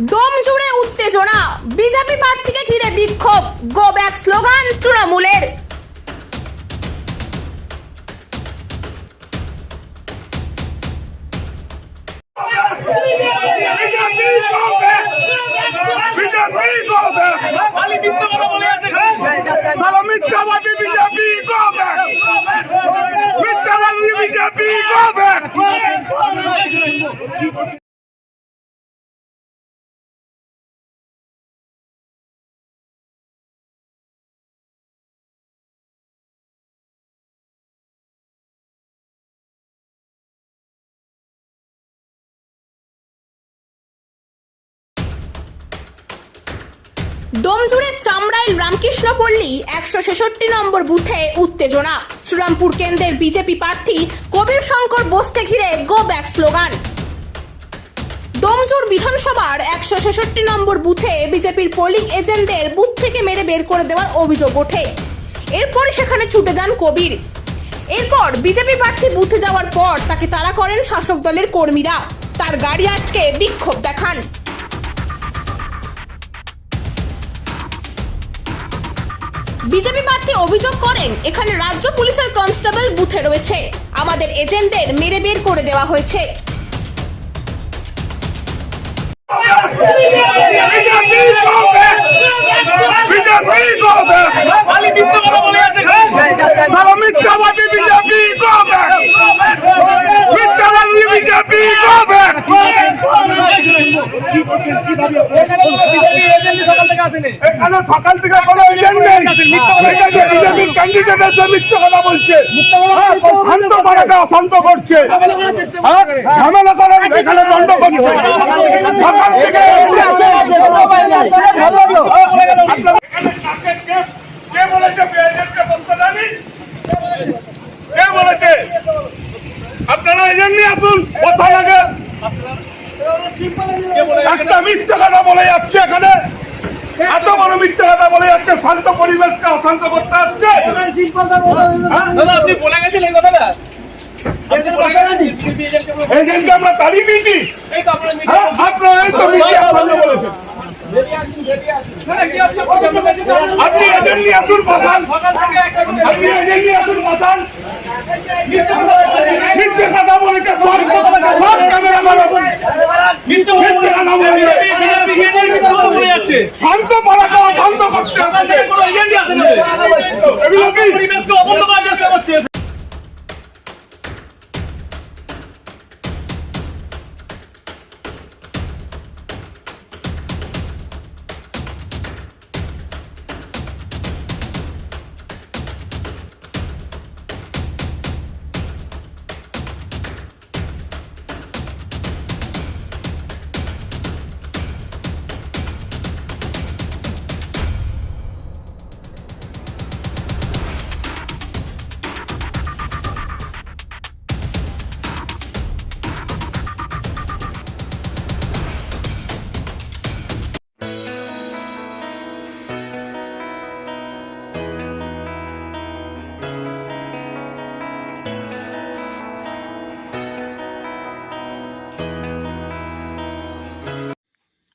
দম জুড়ে উত্তেজনা। বিজেপি প্রার্থীকে ঘিরে বিক্ষোভ। গো ব্যাক স্লোগান তৃণমূলের। করবে মিথ্যাবাদী বিজেপি করবে দম জুড়ে চামড়াইল রামকৃষ্ণ পল্লী একশো ছেষট্টি নম্বর বুথে উত্তেজনা। শ্রীরামপুর কেন্দ্রের বিজেপি প্রার্থী কবির শঙ্কর বোসকে ঘিরে গো ব্যাক স্লোগান ডোমজুর বিধানসভার একশো ছেষট্টি নম্বর বুথে বিজেপির পোলিং এজেন্টদের বুথ থেকে মেরে বের করে দেওয়ার অভিযোগ ওঠে। এরপর সেখানে ছুটে যান কবির। এরপর বিজেপি প্রার্থী বুথে যাওয়ার পর তাকে তাড়া করেন শাসক দলের কর্মীরা। তার গাড়ি আটকে বিক্ষোভ দেখান। বিজেপি প্রার্থী অভিযোগ করেন, এখানে রাজ্য পুলিশের কনস্টেবল বুথে রয়েছে। আমাদের এজেন্টদের মেরে বের করে দেওয়া হয়েছে বিজেপি করবে বিজেপি করবে খালি মিথ্যে কথা বলে যাচ্ছে খালি। সালা মিথ্যাবাদী বিজেপি করবে মিথ্যাবাদী বিজেপি করবে এখানে কোনো বিজেপি এজেন্ট সকাল থেকে আসেনি। এখানে সকাল থেকে কোনো এজেন্ট নেই। বিজেপির ক্যান্ডিডেট এসে মিথ্যে কথা বলছে। হ্যাঁ, শান্ত করাকে অশান্ত করছে। ঝামেলা করে এখানে দণ্ড করছে। সকাল থেকে কে- বলেছে এজেন্টকে বসতে জানি? কে বলেছে? আপনারা এজেন্ট নিয়ে আসুন কথা লাগে একটা মিথ্যে কথা বলে যাচ্ছে এখানে। এত বড় মিথ্যে কথা বলে যাচ্ছে শান্ত পরিবেশকে অশান্ত করতে আসছে? আপনি বলে কথাটা? এজেন্টকে এজেন্টকে আমরা দিয়েছি আপনারা এই তো মিথ্যে সামনে বলেছেন। না, না, আপনি এজেন্ট নিয়ে আসুন বসান। সকাল থেকে একটা করে- আপনি এজেন্ট নিয়ে আসুন বসান। মিথ্যে কথা বলেছে সব সব ক্যামেরা মারো মিথ্যে কথা বলে- মিথ্যে কথা বলে যাচ্ছে। BJP এজেন্ট মিথ্যে কথা বলে যাচ্ছে। শান্ত পড়াকে অশান্ত